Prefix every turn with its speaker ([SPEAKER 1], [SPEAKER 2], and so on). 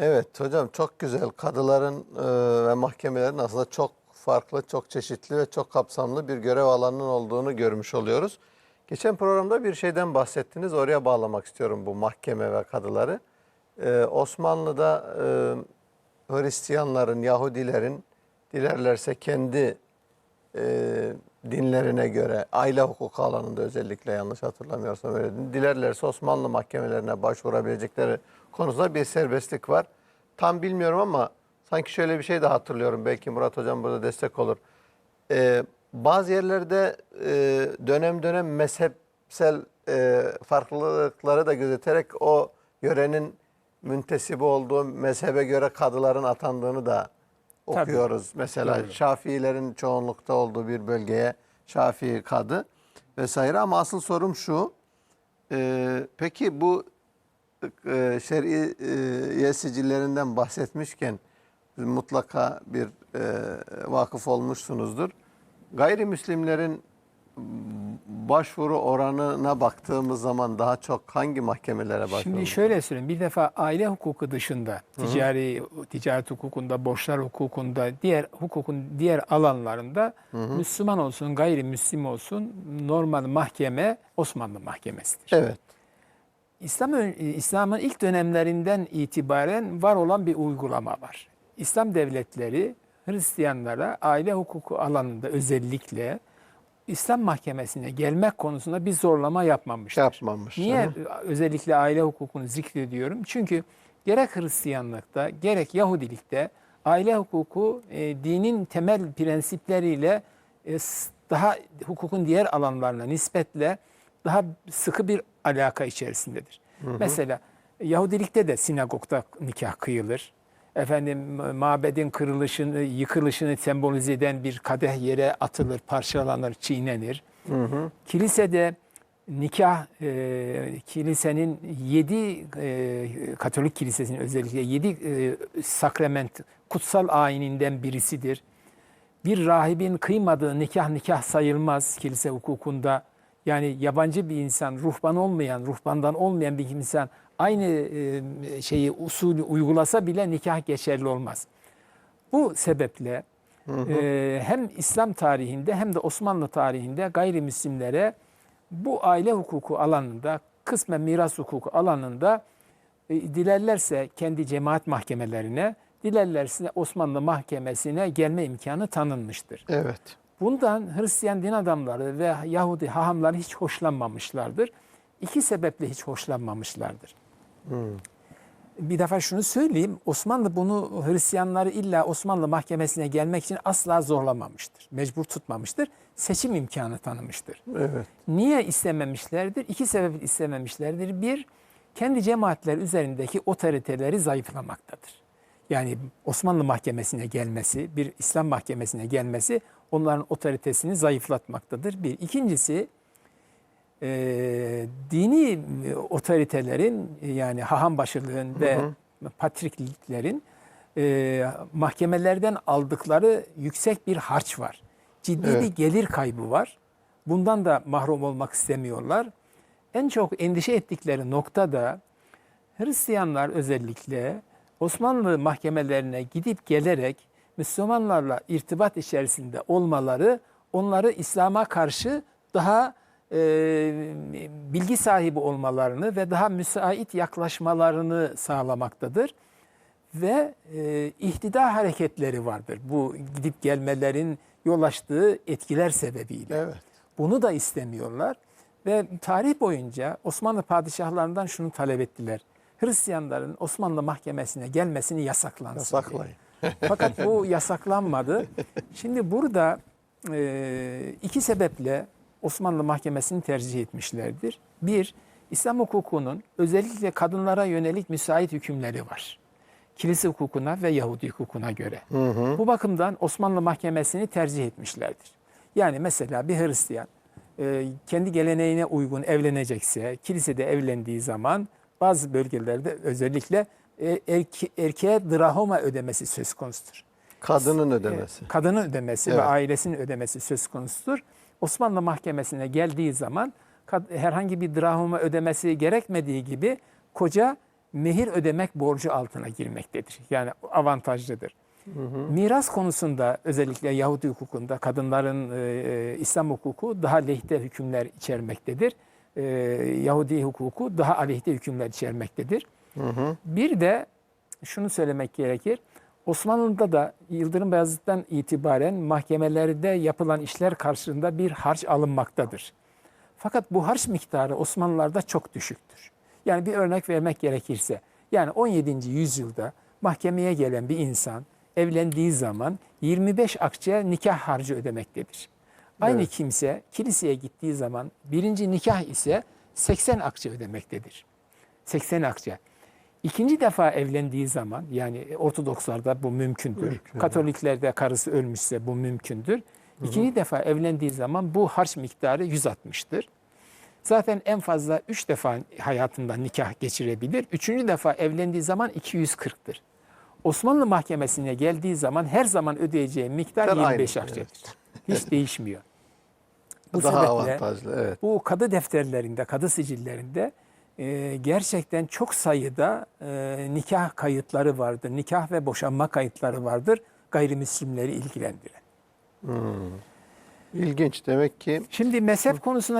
[SPEAKER 1] Evet hocam çok güzel. Kadıların e, ve mahkemelerin aslında çok farklı, çok çeşitli ve çok kapsamlı bir görev alanının olduğunu görmüş oluyoruz. Geçen programda bir şeyden bahsettiniz. Oraya bağlamak istiyorum bu mahkeme ve kadıları. E, Osmanlı'da e, Hristiyanların, Yahudilerin dilerlerse kendi e, dinlerine göre aile hukuku alanında özellikle yanlış hatırlamıyorsam öyle. Dilerlerse Osmanlı mahkemelerine başvurabilecekleri konusunda bir serbestlik var. Tam bilmiyorum ama sanki şöyle bir şey de hatırlıyorum. Belki Murat Hocam burada destek olur. Ee, bazı yerlerde e, dönem dönem mezhepsel e, farklılıkları da gözeterek o yörenin müntesibi olduğu mezhebe göre kadıların atandığını da
[SPEAKER 2] Tabii.
[SPEAKER 1] okuyoruz. Mesela
[SPEAKER 2] Doğru.
[SPEAKER 1] Şafiilerin çoğunlukta olduğu bir bölgeye Şafii kadı vesaire ama asıl sorum şu. e, peki bu e, şer'i e, sicillerinden bahsetmişken mutlaka bir e, vakıf olmuşsunuzdur. Gayrimüslimlerin başvuru oranına baktığımız zaman daha çok hangi mahkemelere başvurulur?
[SPEAKER 2] Şimdi şöyle söyleyeyim. Bir defa aile hukuku dışında, ticari ticaret hukukunda, borçlar hukukunda, diğer hukukun diğer alanlarında Müslüman olsun, gayrimüslim olsun normal mahkeme Osmanlı mahkemesidir.
[SPEAKER 1] Evet.
[SPEAKER 2] İslam İslam'ın ilk dönemlerinden itibaren var olan bir uygulama var. İslam devletleri Hristiyanlara aile hukuku alanında özellikle İslam mahkemesine gelmek konusunda bir zorlama yapmamıştır.
[SPEAKER 1] Yapmamış.
[SPEAKER 2] Niye
[SPEAKER 1] Hı
[SPEAKER 2] özellikle aile hukukunu zikrediyorum? Çünkü gerek Hristiyanlıkta gerek Yahudilikte aile hukuku e, dinin temel prensipleriyle e, daha hukukun diğer alanlarına nispetle daha sıkı bir alaka içerisindedir. Mesela Yahudilikte de sinagogda nikah kıyılır. Efendim mabedin kırılışını, yıkılışını sembolize eden bir kadeh yere atılır, parçalanır, çiğnenir. Kilisede nikah e, kilisenin yedi e, Katolik kilisesinin özellikle yedi e, sakrament kutsal ayininden birisidir. Bir rahibin kıymadığı nikah nikah sayılmaz kilise hukukunda. Yani yabancı bir insan, ruhban olmayan, ruhbandan olmayan bir insan aynı e, şeyi usulü uygulasa bile nikah geçerli olmaz. Bu sebeple e, hem İslam tarihinde hem de Osmanlı tarihinde gayrimüslimlere bu aile hukuku alanında, kısmen miras hukuku alanında e, dilerlerse kendi cemaat mahkemelerine, dilerlerse Osmanlı mahkemesine gelme imkanı tanınmıştır.
[SPEAKER 1] Evet.
[SPEAKER 2] Bundan Hristiyan din adamları ve Yahudi hahamları hiç hoşlanmamışlardır. İki sebeple hiç hoşlanmamışlardır. Bir defa şunu söyleyeyim. Osmanlı bunu Hristiyanları illa Osmanlı mahkemesine gelmek için asla zorlamamıştır. Mecbur tutmamıştır. Seçim imkanı tanımıştır.
[SPEAKER 1] Evet.
[SPEAKER 2] Niye istememişlerdir? İki sebep istememişlerdir. Bir, kendi cemaatler üzerindeki otoriteleri zayıflamaktadır. Yani Osmanlı mahkemesine gelmesi, bir İslam mahkemesine gelmesi onların otoritesini zayıflatmaktadır. Bir. İkincisi, e, dini otoritelerin yani haham başılığın ve patrikliklerin e, mahkemelerden aldıkları yüksek bir harç var. Ciddi
[SPEAKER 1] Evet.
[SPEAKER 2] bir gelir kaybı var. Bundan da mahrum olmak istemiyorlar. En çok endişe ettikleri nokta da Hristiyanlar özellikle Osmanlı mahkemelerine gidip gelerek Müslümanlarla irtibat içerisinde olmaları onları İslam'a karşı daha e, bilgi sahibi olmalarını ve daha müsait yaklaşmalarını sağlamaktadır. Ve e, ihtida hareketleri vardır. Bu gidip gelmelerin yol açtığı etkiler sebebiyle.
[SPEAKER 1] Evet.
[SPEAKER 2] Bunu da istemiyorlar. Ve tarih boyunca Osmanlı padişahlarından şunu talep ettiler. Hristiyanların Osmanlı mahkemesine gelmesini yasaklansın. diye.
[SPEAKER 1] Yasaklayın.
[SPEAKER 2] Fakat bu yasaklanmadı. Şimdi burada e, iki sebeple Osmanlı mahkemesini tercih etmişlerdir. Bir, İslam hukukunun özellikle kadınlara yönelik müsait hükümleri var. Kilise hukukuna ve Yahudi hukukuna göre. Bu bakımdan Osmanlı mahkemesini tercih etmişlerdir. Yani mesela bir Hristiyan e, kendi geleneğine uygun evlenecekse, kilisede evlendiği zaman bazı bölgelerde özellikle e, erke- erkeğe drahoma ödemesi söz konusudur.
[SPEAKER 1] Kadının ödemesi.
[SPEAKER 2] Kadının ödemesi
[SPEAKER 1] Evet.
[SPEAKER 2] ve ailesinin ödemesi söz konusudur. Osmanlı mahkemesine geldiği zaman herhangi bir drahoma ödemesi gerekmediği gibi koca mehir ödemek borcu altına girmektedir. Yani avantajlıdır. Miras konusunda özellikle Yahudi hukukunda kadınların e, İslam hukuku daha lehte hükümler içermektedir. E, Yahudi hukuku daha aleyhte hükümler içermektedir. Bir de şunu söylemek gerekir. Osmanlı'da da Yıldırım Beyazıt'tan itibaren mahkemelerde yapılan işler karşılığında bir harç alınmaktadır. Fakat bu harç miktarı Osmanlılarda çok düşüktür. Yani bir örnek vermek gerekirse, yani 17. yüzyılda mahkemeye gelen bir insan evlendiği zaman 25 akçe nikah harcı ödemektedir. Aynı
[SPEAKER 1] Evet.
[SPEAKER 2] kimse kiliseye gittiği zaman birinci nikah ise 80 akçe ödemektedir. 80 akçe. İkinci defa evlendiği zaman yani Ortodokslarda bu mümkündür.
[SPEAKER 1] Mümkün.
[SPEAKER 2] Katoliklerde karısı ölmüşse bu mümkündür. İkinci defa evlendiği zaman bu harç miktarı 160'tır. Zaten en fazla 3 defa hayatında nikah geçirebilir. Üçüncü defa evlendiği zaman 240'tır. Osmanlı mahkemesine geldiği zaman her zaman ödeyeceği
[SPEAKER 1] miktar aynı,
[SPEAKER 2] 25 akçedir. Hiç değişmiyor. Bu
[SPEAKER 1] Daha
[SPEAKER 2] sebeple
[SPEAKER 1] avantajlı. Evet.
[SPEAKER 2] bu kadı defterlerinde, kadı sicillerinde e, gerçekten çok sayıda e, nikah kayıtları vardır. Nikah ve boşanma kayıtları vardır gayrimüslimleri ilgilendiren.
[SPEAKER 1] İlginç. Demek ki
[SPEAKER 2] Şimdi mezhep konusuna